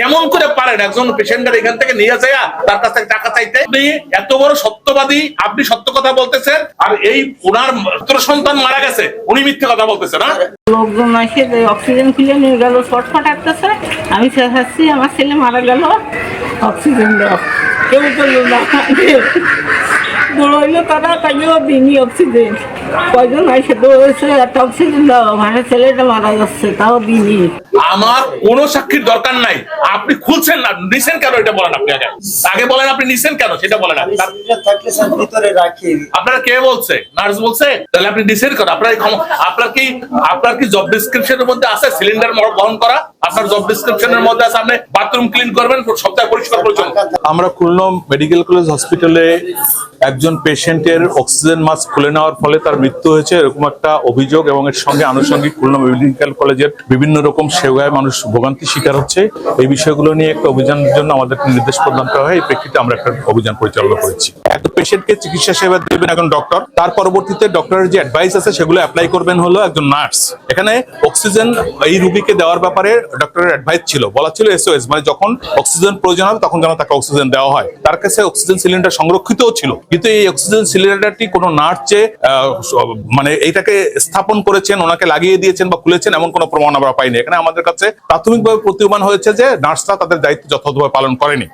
কেমন করে পারেন একজন পেশেন্টের এখান থেকে নিয়ে যায় তার কাছ থেকে টাকা চাইতে। আপনি এত বড় সত্যবাদী, আপনি সত্য কথা বলতেছেন, আর এই ওনার সন্তান মারা গেছে, উনি মিথ্যে কথা বলতেছেন না লোকজন এসে অক্সিজেন খুলে নিয়ে গেল ছটফট আসতেছে আমি আমার ছেলে মারা গেল, অক্সিজেন দাও। কেউ করল তারা দিনই অক্সিজেন কয়জন এসে দৌড়েছে একটা অক্সিজেন দাও মানে ছেলেটা মারা যাচ্ছে তাও দিনই আমার কোনো সাক্ষীর দরকার নাই। আপনি খুলছেন না নিছেন কেন এটা বলেন আপনি আগে? আগে বলেন আপনি নিছেন কেন সেটা বলেন আপনারা কে বলছে? নার্স বলছে? তাহলে আপনি ডিসাইড করেন আপনার আপনার কি আপনার কি জব ডিসক্রিপশনের মধ্যে আছে? সিলিন্ডার বহন করা? আপনার জব মধ্যে আছে আপনি বাথরুম ক্লিন করবেন, সপ্তাহে পরিষ্কার পরিচ্ছন্ন আমরা খুলনা মেডিকেল কলেজ হসপিটালে একজন পেশেন্টের অক্সিজেন মাস্ক খুলে নেওয়ার ফলে তার মৃত্যু হয়েছে। এরকম একটা অভিযোগ এবং এর সঙ্গে আনুষঙ্গিক খুলনা মেডিকেল কলেজের বিভিন্ন রকম সেবায় মানুষ ভোগান্তি শিকার হচ্ছে। এই বিষয়গুলো নিয়ে একটা অভিযানের জন্য আমাদেরকে নির্দেশ প্রদান করা হয়। এই প্রেক্ষিতে আমরা একটা অভিযান পরিচালনা করেছি। একটা পেশেন্টকে চিকিৎসা সেবা দেবেন একজন ডক্টর তার পরবর্তীতে ডক্টরের যে অ্যাডভাইস আছে সেগুলো অ্যাপ্লাই করবেন হলো একজন নার্স এখানে অক্সিজেন এই রুগীকে দেওয়ার ব্যাপারে ডক্টরের অ্যাডভাইস ছিল। বলা ছিল এসওএস মানে যখন অক্সিজেন প্রয়োজন হবে তখন যেন তাকে অক্সিজেন দেওয়া হয়। তার কাছে অক্সিজেন সিলিন্ডার সংরক্ষিতও ছিল। কিন্তু এই অক্সিজেন সিলিন্ডারটি কোনো নার্স মানে এইটাকে স্থাপন করেছেন, ওনাকে লাগিয়ে দিয়েছেন বা খুলেছেন এমন কোনো প্রমাণ আমরা পাইনি। এখানে আমাদের কাছে প্রাথমিকভাবে প্রতীয়মান হয়েছে যে নার্সরা তাদের দায়িত্ব যথাযথভাবে পালন করেনি।